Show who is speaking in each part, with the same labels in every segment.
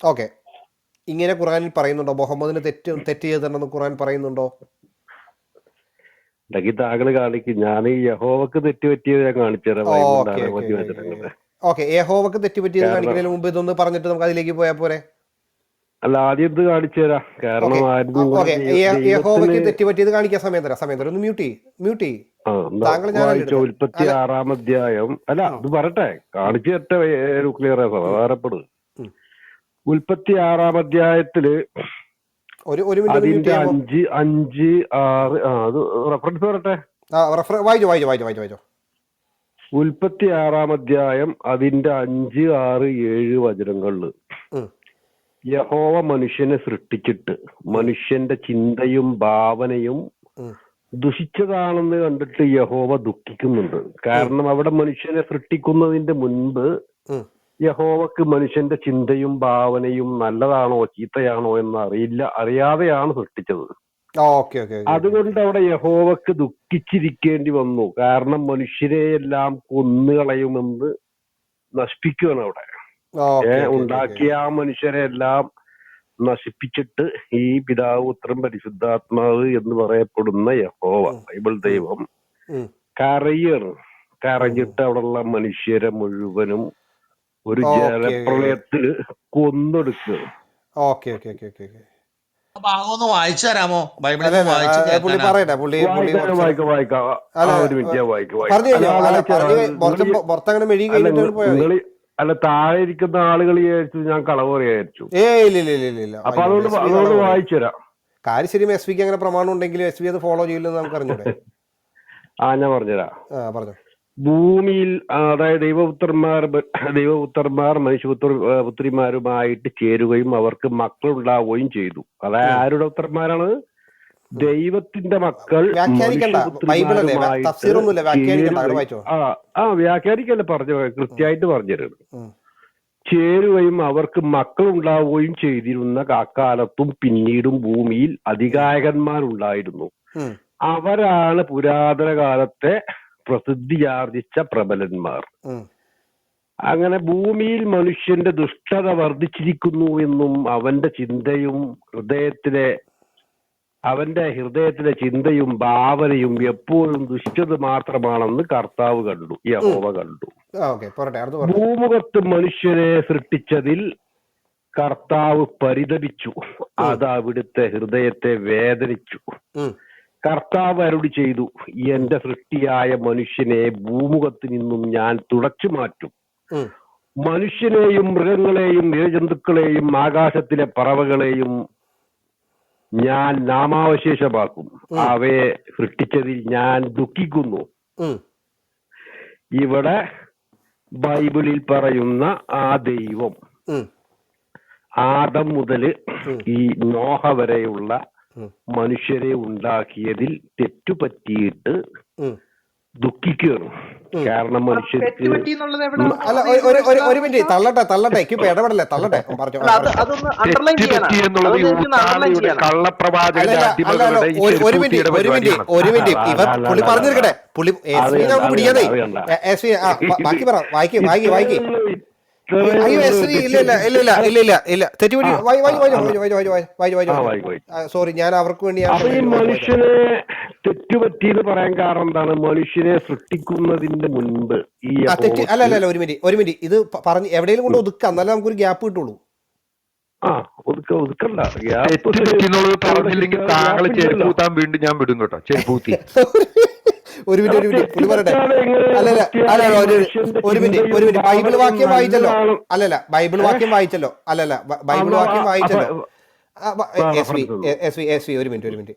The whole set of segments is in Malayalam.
Speaker 1: ഓക്കെ. ഇങ്ങനെ ഖുറാനിൽ പറയുന്നുണ്ടോ? മുഹമ്മദിന് തെറ്റ് തെറ്റ് ചെയ്തിട്ടുണ്ടെന്ന് ഖുറാൻ പറയുന്നുണ്ടോ?
Speaker 2: താങ്കൾ കാണിക്കും ഞാൻ ഈ യഹോവക്ക് തെറ്റുപറ്റിയത് ഞാൻ കാണിച്ചുതരാം.
Speaker 1: ഓക്കെ യഹോവക്ക് തെറ്റ് പറ്റിയത് കാണിക്കുന്നതിന് മുമ്പ് ഇതൊന്ന് പറഞ്ഞിട്ട് നമുക്ക് അതിലേക്ക് പോയാ പോരെ?
Speaker 2: അല്ല ആദ്യം ഇത് കാണിച്ചു തരാം. കാരണം
Speaker 1: യഹോവയ്ക്ക്
Speaker 2: ദൈവത്തിന്
Speaker 1: തെറ്റ് പറ്റിയത് കാണിക്കാൻ സമയം തരാം സമയം തരാം. ഒന്ന് മ്യൂട്ട് ചെയ്യ് മ്യൂട്ട് ചെയ്യ്. താങ്കൾ ഞാൻ.
Speaker 2: ഉൽപ്പത്തി. ആറാം അധ്യായം. അല്ല
Speaker 1: അത്
Speaker 2: ഇത് പറട്ടെ കാണിച്ചു തരട്ടെ ന്യൂക്ലിയർ വേറെപ്പെടും
Speaker 1: ഉം.
Speaker 2: ഉൽപ്പത്തി ആറാം അധ്യായത്തിൽ
Speaker 1: ഒരു ഒരു
Speaker 2: അതിന്റെ അഞ്ച് അഞ്ച് ആറ് ആ അത് റെഫറൻസ്
Speaker 1: വരട്ടെ വായിച്ചോ വായിച്ചോ വായിച്ചോ വായിച്ചോ വായിച്ചോ.
Speaker 2: ഉൽപ്പത്തി ആറാം അധ്യായം അതിന്റെ അഞ്ച് ആറ് ഏഴ്
Speaker 1: വചനങ്ങളിൽ
Speaker 2: യഹോവ മനുഷ്യനെ സൃഷ്ടിച്ചിട്ട് മനുഷ്യന്റെ ചിന്തയും ഭാവനയും ദുഷിച്ചതാണെന്ന് കണ്ടിട്ട് യഹോവ ദുഃഖിക്കുന്നുണ്ട്. കാരണം അവിടെ മനുഷ്യനെ സൃഷ്ടിക്കുന്നതിന്റെ മുൻപ്. യഹോവക്ക് മനുഷ്യന്റെ ചിന്തയും ഭാവനയും നല്ലതാണോ ചീത്തയാണോ എന്ന് അറിയില്ല അറിയാതെയാണ് സൃഷ്ടിച്ചത്. അതുകൊണ്ട് അവിടെ യഹോവക്ക് ദുഃഖിച്ചിരിക്കേണ്ടി വന്നു. കാരണം മനുഷ്യരെ എല്ലാം കൊന്നുകളയുമെന്ന് നശിപ്പിക്കുകയാണ് അവിടെ. ഉണ്ടാക്കിയ ആ മനുഷ്യരെ എല്ലാം നശിപ്പിച്ചിട്ട് ഈ പിതാവ് ഉത്തരം പരിശുദ്ധാത്മാവ് എന്ന് പറയപ്പെടുന്ന യഹോവ ബൈബിൾ ദൈവം
Speaker 1: കരയർ
Speaker 2: കരയാണ് കരഞ്ഞിട്ട് അവിടെയുള്ള മനുഷ്യരെ മുഴുവനും ഒരു. ജലപ്രളയത്തിൽ കൊന്നെടുക്കുക
Speaker 1: ഓക്കെ ഓക്കെ ഓക്കെ ഓക്കെ
Speaker 3: വായിച്ചു തരാമോ? ബൈബിളിൽ
Speaker 1: പുള്ളി. പറയട്ടെ പുള്ളി അല്ല, പുറത്തങ്ങനെ മെഴുകി കഴിഞ്ഞിട്ട് പോയാൽ
Speaker 2: താഴെ ഇരിക്കുന്ന ആളുകൾ വിചാരിച്ചു ഞാൻ കളവ് വിചാരിച്ചു
Speaker 1: ഏ ഇല്ല ഇല്ല ഇല്ല
Speaker 2: അപ്പൊ അതുകൊണ്ട് അതുകൊണ്ട് വായിച്ചു തരാം.
Speaker 1: കാര്യം ശരിയും എസ് വിക്ക് അങ്ങനെ പ്രമാണം ഉണ്ടെങ്കിൽ എസ് വി അത് ഫോളോ ചെയ്യില്ലെന്ന് നമുക്ക് അറിഞ്ഞൂടെ
Speaker 2: ആ ഞാൻ പറഞ്ഞുതരാം.
Speaker 1: ആ പറഞ്ഞു.
Speaker 2: ഭൂമിയിൽ അതായത് ദൈവപുത്രന്മാർ ദൈവപുത്രന്മാർ മനുഷ്യപുത്ര പുത്രിമാരുമായിട്ട് ചേരുകയും അവർക്ക് മക്കളുണ്ടാവുകയും ചെയ്തു. അതായത് ആരുടെ പുത്രന്മാരാണ്? ദൈവത്തിന്റെ മക്കൾ ആ വ്യാഖ്യാനിക്കല്ല പറഞ്ഞു കൃത്യമായിട്ട്
Speaker 1: പറഞ്ഞിരുന്നു
Speaker 2: ചേരുകയും അവർക്ക് മക്കൾ ഉണ്ടാവുകയും ചെയ്തിരുന്ന അക്കാലത്തും പിന്നീടും ഭൂമിയിൽ അധികായകന്മാരുണ്ടായിരുന്നു. അവരാണ് പുരാതന കാലത്തെ പ്രസിദ്ധിയാർജിച്ച പ്രബലന്മാർ. അങ്ങനെ ഭൂമിയിൽ മനുഷ്യന്റെ ദുഷ്ടത വർദ്ധിച്ചിരിക്കുന്നു എന്നും അവന്റെ ചിന്തയും ഹൃദയത്തിലെ അവന്റെ ഹൃദയത്തിലെ ചിന്തയും ഭാവനയും എപ്പോഴും ദുഷ്ടത മാത്രമാണെന്ന് കർത്താവ് കണ്ടു യഹോവ കണ്ടു. ഭൂമുഖത്ത് മനുഷ്യരെ സൃഷ്ടിച്ചതിൽ കർത്താവ് പരിതപിച്ചു. അത് അവിടുത്തെ ഹൃദയത്തെ വേദനിച്ചു. കർത്താവ് അരുളി ചെയ്തു എന്റെ സൃഷ്ടിയായ മനുഷ്യനെ ഭൂമുഖത്ത് നിന്നും ഞാൻ തുടച്ചു മാറ്റും. മനുഷ്യനെയും മൃഗങ്ങളെയും ഇഴജന്തുക്കളെയും ആകാശത്തിലെ പറവകളെയും ഞാൻ നാമാവശേഷമാക്കും. അവയെ സൃഷ്ടിച്ചതിൽ ഞാൻ ദുഃഖിക്കുന്നു. ഇവിടെ ബൈബിളിൽ പറയുന്ന ആ ദൈവം. ആദം
Speaker 1: മുതൽ.
Speaker 2: ഈ നോഹ വരെയുള്ള. മനുഷ്യരെ ഉണ്ടാക്കിയതിൽ തെറ്റുപറ്റിയിട്ട്. ദുഃഖിക്കുകയാണ്. കാരണം മനുഷ്യർക്ക്
Speaker 1: അല്ല ഒരു- മിനിറ്റ് തള്ളട്ടെ തള്ളട്ടെ ഇപ്പൊ ഇടപെടല്ലേ? ഒരു മിനിറ്റ് ഒരു മിനിറ്റ് ഒരു മിനിറ്റ്. ഇവ പുള്ളി പറഞ്ഞിരിക്കട്ടെ? പുള്ളി എസ്
Speaker 2: അത്
Speaker 1: വി
Speaker 2: വേണ്ട,
Speaker 1: നമുക്ക് പിടിക്കാതെ. എസ് വി ബാക്കി പറ വായിക്ക് വായിക്ക് വായിക്ക്. സോറി ഞാൻ അവർക്ക് വേണ്ടി.
Speaker 2: മനുഷ്യനെ തെറ്റുപറ്റി എന്ന് പറയാൻ കാരണം എന്താണ്? മനുഷ്യനെ സൃഷ്ടിക്കുന്നതിന്റെ മുൻപ് ഈ
Speaker 1: അല്ല അല്ല ഒരു മിനിറ്റ് ഒരു മിനിറ്റ്. ഇത് പറഞ്ഞ് എവിടെയെങ്കിലും കൊണ്ട് ഒതുക്കാം എന്നാലും നമുക്കൊരു ഗ്യാപ്പ് കിട്ടുള്ളൂ.
Speaker 2: ആ ഒതുക്ക ഒതുക്കണ്ട.
Speaker 4: തെറ്റുപറ്റി എന്നുള്ളത് പറഞ്ഞില്ലെങ്കിൽ താങ്കളെ ചെരുപ്പ് വീണ്ടും ഞാൻ വിടും കേട്ടോ. ചെരുപ്പൂത്തി
Speaker 1: ഒരു മിനിറ്റ് ഒരു മിനിറ്റ്. പുള്ളി പറയട്ടെ. അല്ലല്ല അല്ലല്ല ഒരു ഒരു മിനിറ്റ് ഒരു മിനിറ്റ്. ബൈബിൾ വാക്യം വായിച്ചല്ലോ. അല്ലല്ല ബൈബിൾ വാക്യം വായിച്ചല്ലോ. അല്ലല്ല ബൈബിൾ വാക്യം വായിച്ചല്ലോ. S V S V S V ഒരു മിനിറ്റ് ഒരു മിനിറ്റ്.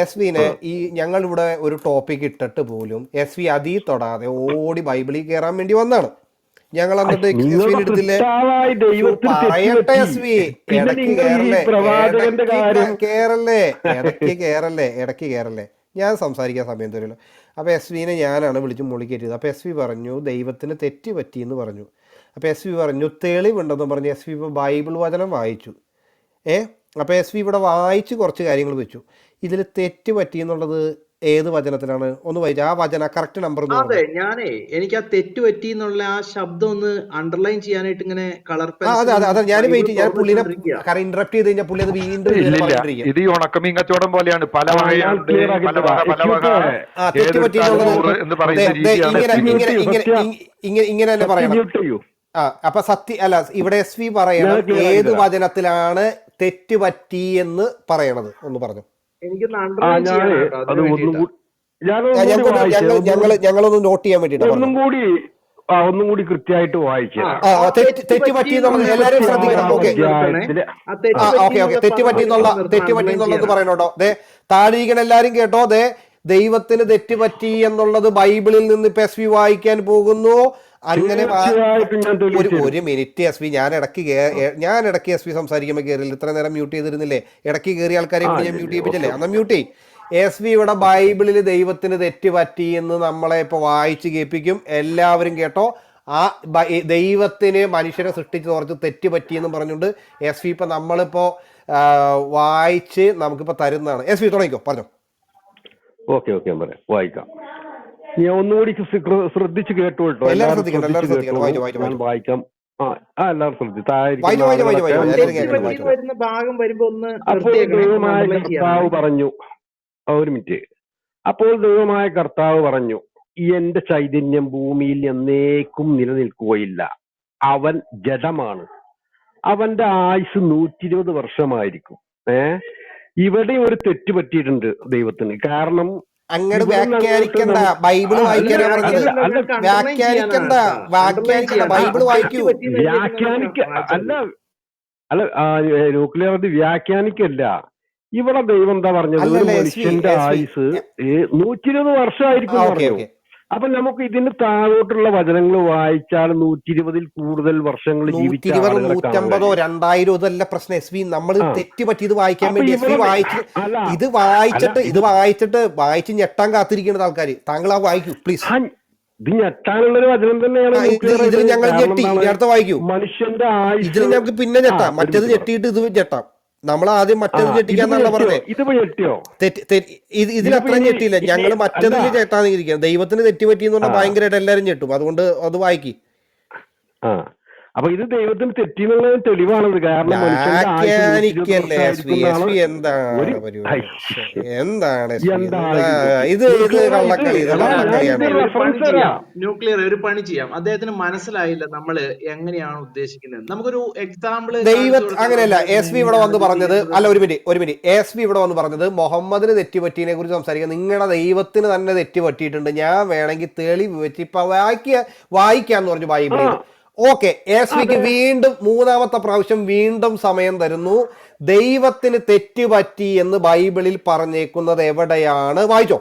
Speaker 1: എസ് വിനെ ഈ ഞങ്ങൾ ഇവിടെ ഒരു ടോപ്പിക് ഇട്ടിട്ട് പോലും എസ് വി അതീ തൊടാതെ ഓടി ബൈബിളിൽ കയറാൻ വേണ്ടി വന്നാണ്. ഞങ്ങൾ എന്നിട്ട് എസ് വിനെ എടുത്തില്ലേ? പറയട്ടെ എസ് വി. ഇടയ്ക്ക് കേറല്ലേ ഇടയ്ക്ക് കേറല്ലേ ഇടയ്ക്ക് കേറല്ലേ ഇടയ്ക്ക് കേറല്ലേ ഞാൻ സംസാരിക്കാൻ സമയം തരില്ല. അപ്പോൾ എസ് വിനെ ഞാനാണ് വിളിച്ച് മുളിക്കേറ്റിയത് അപ്പോൾ എസ് വി പറഞ്ഞു ദൈവത്തിന് തെറ്റ് പറ്റിയെന്ന് പറഞ്ഞു. അപ്പോൾ എസ് വി പറഞ്ഞു തെളിവുണ്ടെന്ന് പറഞ്ഞ് എസ് വി ഇപ്പോൾ ബൈബിൾ വചനം വായിച്ചു. ഏ? അപ്പോൾ എസ് വി ഇവിടെ വായിച്ച് കുറച്ച് കാര്യങ്ങൾ വെച്ചു. ഇതിൽ തെറ്റ് പറ്റിയെന്നുള്ളത് ഏത് വചനത്തിലാണ്? ഒന്ന് വായിച്ച ആ വചന കറക്റ്റ് നമ്പർ ഒന്ന്
Speaker 5: അതെ
Speaker 1: പറഞ്ഞേ.
Speaker 5: ഞാനേ എനിക്ക് ആ തെറ്റ് പറ്റി എന്നുള്ള ആ ശബ്ദം ഒന്ന് അണ്ടർലൈൻ ചെയ്യാനായിട്ട് ഇങ്ങനെ കളർ
Speaker 1: ആ അതെ അതെ അതെ. ഞാൻ വെയിറ്റ് ഞാൻ പുള്ളിനെ കാരണം ഇന്ററപ്റ്റ് ചെയ്ത് കഴിഞ്ഞാൽ പുള്ളി അത് വീണ്ടും ഇങ്ങനെ
Speaker 4: ഇല്ലില്ല ഇത് ഈ ഉണക്കമീൻ കച്ചവടം പോലെയാണ്. പല
Speaker 2: ആ, ഞാൻ
Speaker 4: വകയുണ്ട്.
Speaker 2: clear ആക്കി
Speaker 4: പല
Speaker 2: തരാം.
Speaker 4: വക പല വക
Speaker 1: ആ തെറ്റ്
Speaker 4: ഏത്
Speaker 1: പറ്റി
Speaker 4: നൂറ് എന്ന്
Speaker 1: ദേ,
Speaker 4: പറയുന്ന
Speaker 1: ദേ,
Speaker 4: രീതിയാണ്
Speaker 1: ഇങ്ങനെ ഇങ്ങനെ ഇങ്ങനെ ഇങ്ങനെ ഇങ്ങനെ തന്നെ പറയണം
Speaker 2: മ്യൂട്ട് ചെയ്യൂ.
Speaker 1: ആ അപ്പൊ സത്യ അല്ല ഇവിടെ എസ് വി പറയണം
Speaker 2: ഞാൻ clear ആക്കി
Speaker 1: ഏത്
Speaker 2: തരാം.
Speaker 1: വചനത്തിലാണ് തെറ്റ് പറ്റി എന്ന് പറയണത്. ഒന്ന് പറഞ്ഞു.
Speaker 2: അത്
Speaker 1: ഞങ്ങളൊന്ന് നോട്ട് ചെയ്യാൻ വേണ്ടിട്ടാ
Speaker 2: ഒന്നും കൂടി ആ ഒന്നും കൂടി കൃത്യമായിട്ട് വായിച്ചു.
Speaker 5: ആ,
Speaker 1: ആ, ആ, തെറ്റ് തെറ്റ് പറ്റി എന്നുള്ളത് എല്ലാവരും ശ്രദ്ധിക്കണം. ഓക്കെ.
Speaker 2: അധ്യായത്തിലെ
Speaker 5: ആ തെറ്റ്
Speaker 1: ആ
Speaker 5: പറ്റി
Speaker 1: ഓക്കെ ഓക്കെ.
Speaker 5: എന്നുള്ള
Speaker 1: തെറ്റ് പറ്റി എന്നുള്ള
Speaker 5: നിർത്താൻ
Speaker 1: തെറ്റ് പറ്റി
Speaker 5: underline
Speaker 1: എന്നുള്ളത്
Speaker 5: ചെയ്യണം.
Speaker 1: പറയണോട്ടോ ദേ താഴെ എല്ലാരും കേട്ടോ അതെ ദൈവത്തിന് തെറ്റ് പറ്റി എന്നുള്ളത് ബൈബിളിൽ നിന്ന് ഇപ്പൊ എസ് വി വായിക്കാൻ പോകുന്നു. അങ്ങനെ ഒരു ഒരു മിനിറ്റ് എസ് വി ഞാൻ ഇടയ്ക്ക് ഞാൻ ഇടയ്ക്ക് എസ് വി സംസാരിക്കുമ്പോൾ കയറില്ല ഇത്ര നേരം മ്യൂട്ട് ചെയ്തിരുന്നില്ലേ? ഇടയ്ക്ക് കയറിയ ആൾക്കാരെ ഞാൻ മ്യൂട്ട് ചെയ്യിപ്പിച്ചല്ലേ? അന്ന് മ്യൂട്ട് ചെയ്യും. എസ് വി ഇവിടെ ബൈബിളിൽ ദൈവത്തിന് തെറ്റ് പറ്റി എന്ന് നമ്മളെ ഇപ്പൊ വായിച്ച് കേൾപ്പിക്കും. എല്ലാവരും കേട്ടോ. ആ ദൈവത്തിന് മനുഷ്യരെ സൃഷ്ടിച്ച് കുറച്ച് തെറ്റ് പറ്റിയെന്ന് പറഞ്ഞുകൊണ്ട് എസ് വി ഇപ്പൊ നമ്മളിപ്പോ വായിച്ച് നമുക്കിപ്പോ തരുന്നതാണ്. എസ് വി തുടങ്ങിക്കോ. പറഞ്ഞോ.
Speaker 2: ഓക്കെ ഓക്കെ പറയാം. വായിക്കാം. ഞാൻ ഒന്നുകൂടി ശ്രദ്ധിച്ചു കേട്ടോ കേട്ടോ.
Speaker 1: എല്ലാവരും ശ്രദ്ധിക്കണം,
Speaker 2: ഞാൻ വായിക്കാം. ആ എല്ലാവരും ശ്രദ്ധിച്ചു. പറഞ്ഞു. ഒരു മിനിറ്റ്. അപ്പോൾ ദൈവമായ കർത്താവ് പറഞ്ഞു എന്റെ ചൈതന്യം ഭൂമിയിൽ എന്നേക്കും നിലനിൽക്കുകയില്ല. അവൻ ജഡമാണ്. അവന്റെ ആയുസ് നൂറ്റി ഇരുപത് വർഷമായിരിക്കും. ഏ? ഇവിടെ ഒരു തെറ്റ് പറ്റിയിട്ടുണ്ട് ദൈവത്തിന്. കാരണം
Speaker 1: അങ്ങോട്ട് വ്യാഖ്യാനിക്കണ്ട.
Speaker 2: ബൈബിൾ
Speaker 1: വായിക്കാനാ പറഞ്ഞത്. വ്യാഖ്യാനിക്കണ്ട. വ്യാഖ്യാനിക്കണ്ട.
Speaker 5: ബൈബിൾ
Speaker 1: വായിക്കൂ.
Speaker 2: വ്യാഖ്യാനിക്ക അല്ല അല്ല ന്യൂക്ലിയർ അത് വ്യാഖ്യാനിക്കല്ല. ഇവിടെ ദൈവം എന്താ പറഞ്ഞത്? ഒരു മനുഷ്യന്റെ ആയുസ് നൂറ്റി ഇരുപത് വർഷമായിരിക്കും എന്ന് പറഞ്ഞു. അപ്പൊ നമുക്ക് ഇതിന് താഴോട്ടുള്ള വചനങ്ങൾ വായിച്ചാൽ നൂറ്റി ഇരുപതിൽ കൂടുതൽ വർഷങ്ങൾ ജീവിച്ച
Speaker 1: നൂറ്റമ്പതോ. രണ്ടായിരോ ഇതല്ല പ്രശ്നം. എസ് വി നമ്മൾ തെറ്റി പറ്റിയത് വായിക്കാൻ വേണ്ടി എസ് വി വായിച്ചു ഇത് വായിച്ചിട്ട് ഇത് വായിച്ചിട്ട് വായിച്ച് ഞെട്ടാൻ കാത്തിരിക്കുന്നത് ആൾക്കാർ താങ്കൾ ആ വായിക്കൂ പ്ലീസ്.
Speaker 2: ഇത് ഞെട്ടാനുള്ള ഒരു വചനം തന്നെയാണ്
Speaker 1: ഇതിൽ. ഞങ്ങൾ ഞെട്ടി? അടുത്ത വായിക്കൂ.
Speaker 2: മനുഷ്യന്റെ ആയുസ്
Speaker 1: ഇതിൽ ഞങ്ങൾക്ക് പിന്നെ ഞെട്ടാം. മറ്റേത് ഞെട്ടിയിട്ട് ഇത് ഞെട്ടാം. നമ്മൾ ആദ്യം മറ്റേത്
Speaker 2: ഞെട്ടിക്കാന്നല്ല?
Speaker 1: പറഞ്ഞത്. ഇതിൽ
Speaker 2: അത്രയും
Speaker 1: ഞെട്ടിയില്ല. ഞങ്ങൾ മറ്റതിൽ ചേട്ടാന്ന് ഇരിക്കുന്നത്. ദൈവത്തിന് തെറ്റുപറ്റി പറ്റിയെന്ന് പറഞ്ഞാൽ. ഭയങ്കരമായിട്ട് എല്ലാരും ഞെട്ടും. അതുകൊണ്ട് അത് വായിക്കി.
Speaker 2: അപ്പൊ ഇത് ദൈവത്തിന് തെറ്റിന്നുള്ള തെളിവാണത്. കാരണം
Speaker 1: എന്താണ്? ഇത്.
Speaker 5: ന്യൂക്ലിയർ ഒരു പണി ചെയ്യാം. അദ്ദേഹത്തിന് മനസ്സിലായില്ല നമ്മൾ എങ്ങനെയാണ് ഉദ്ദേശിക്കുന്നത്. നമുക്കൊരു എക്സാമ്പിൾ
Speaker 1: ദൈവ അങ്ങനെയല്ല എസ് വി ഇവിടെ വന്ന് പറഞ്ഞത് അല്ല ഒരു മിനിറ്റ് ഒരു മിനിറ്റ്. എസ് വി ഇവിടെ വന്ന് പറഞ്ഞത് മുഹമ്മദിന് തെറ്റുപറ്റിയതിനെ കുറിച്ച് സംസാരിക്കുക നിങ്ങളുടെ ദൈവത്തിന് തന്നെ തെറ്റുപറ്റിയിട്ടുണ്ട്. ഞാൻ വേണമെങ്കിൽ തെളിവ് വെച്ച് ഇപ്പൊ വായിക്കുക വായിക്കാന്ന് പറഞ്ഞു ബൈബിളിൽ ഓക്കെ എസ് വിക്ക് വീണ്ടും മൂന്നാമത്തെ പ്രാവശ്യം വീണ്ടും സമയം തരുന്നു. ദൈവത്തിന് തെറ്റ് പറ്റി എന്ന് ബൈബിളിൽ പറഞ്ഞേക്കുന്നത് എവിടെയാണ്? വായിച്ചോ.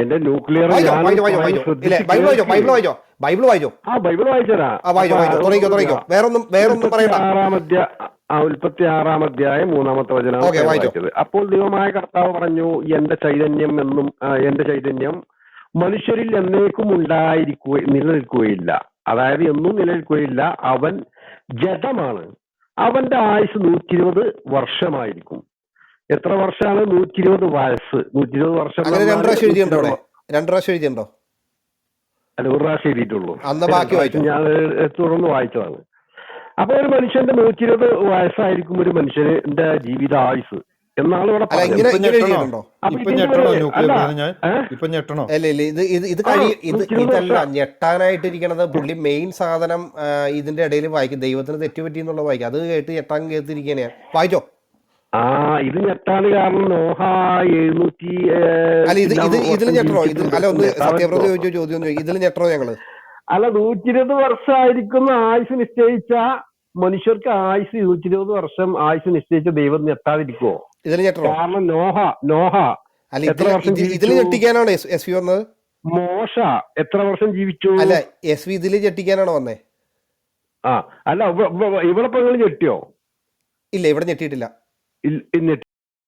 Speaker 2: എന്റെ ന്യൂക്ലിയർ
Speaker 1: ബൈബിൾ വായിച്ചോ ബൈബിൾ വായിച്ചോ ബൈബിൾ വായിച്ചോ.
Speaker 2: ആ ബൈബിൾ വായിച്ചരാ
Speaker 1: ആ വായിച്ചോ വായിച്ചോ തുടങ്ങിക്കോ തുടങ്ങിക്കോ. വേറൊന്നും വേറൊന്നും പറയണ്ട.
Speaker 2: ആറാം അധ്യായ ആ ഉൽപ്പത്തി ആറാം അധ്യായം മൂന്നാമത്തെ വചനം
Speaker 1: ഓക്കേ, വായിച്ചോ.
Speaker 2: വായിച്ചത്. അപ്പോൾ ദൈവമായ കർത്താവ് പറഞ്ഞു എന്റെ ചൈതന്യം എന്നും എന്റെ ചൈതന്യം മനുഷ്യരിൽ എന്നേക്കും ഉണ്ടായിരിക്കുക നിലനിൽക്കുകയില്ല. അതായത് എന്നും നിലനിൽക്കുകയില്ല. അവൻ ജഡമാണ്. അവന്റെ ആയുസ് നൂറ്റി ഇരുപത് വർഷമായിരിക്കും. എത്ര വർഷമാണ്? നൂറ്റി ഇരുപത് വയസ്സ് നൂറ്റി ഇരുപത് വർഷം
Speaker 1: രണ്ട് പ്രാവശ്യം എഴുതിയുണ്ടോ രണ്ട് പ്രാവശ്യം എഴുതിയുണ്ടോ
Speaker 2: അല്ല ഒരു പ്രാവശ്യം എഴുതിയിട്ടുള്ളൂ.
Speaker 1: അന്ന് ബാക്കി വായിച്ചോ.
Speaker 2: ഞാൻ തുടർന്ന് വായിച്ചതാണ്. അപ്പൊ ഒരു മനുഷ്യന്റെ നൂറ്റി ഇരുപത് വയസ്സായിരിക്കും ഒരു മനുഷ്യന്റെ ജീവിത ആയുസ്
Speaker 1: ഞെട്ടാനായിട്ടിരിക്കണത് പുള്ളി മെയിൻ സാധനം ഇതിന്റെ ഇടയിൽ വായിക്കും. ദൈവത്തിന് തെറ്റുപറ്റി എന്നുള്ള വായിക്കും. അത് കേട്ട് ഞെട്ടാൻ കേട്ടിരിക്കണേ. വായിച്ചോ?
Speaker 2: ആ ഇത് ഞെട്ടാണ് കാരണം നോഹ എഴുന്നൂറ്റി
Speaker 1: അല്ല ഇത് ഇതിൽ ഞെട്ടണോ? ഇത് അല്ല ഒന്ന് സത്യപ്രതി? ചോദിച്ച ചോദ്യം ഇതിൽ ഞെട്ടണോ ഞങ്ങൾ?
Speaker 2: അല്ല നൂറ്റി ഇരുപത് വർഷമായിരിക്കും ആയുസ് നിശ്ചയിച്ച മനുഷ്യർക്ക് ആയുസ് നൂറ്റി ഇരുപത് വർഷം ആയുസ് നിശ്ചയിച്ച ദൈവം ഞെട്ടാതിരിക്കുവോ?
Speaker 1: ഇതിൽ ഞെട്ടണോ?
Speaker 2: കാരണം നോഹ നോഹ
Speaker 1: അല്ല ഇതിൽ ഇതിൽ ഞെട്ടിക്കാനാണോ എസ് വി വന്നത്?
Speaker 2: മോശ. എത്ര വർഷം ജീവിച്ചു?
Speaker 1: അല്ല എസ് വി ഇതിൽ ഞെട്ടിക്കാനാണോ വന്നേ?
Speaker 2: ആ അല്ല ഇവ- ഇവ- ഇവിടെ ഞെട്ടിയോ?
Speaker 1: ഇല്ല ഇവിടെ ഞെട്ടിയിട്ടില്ല.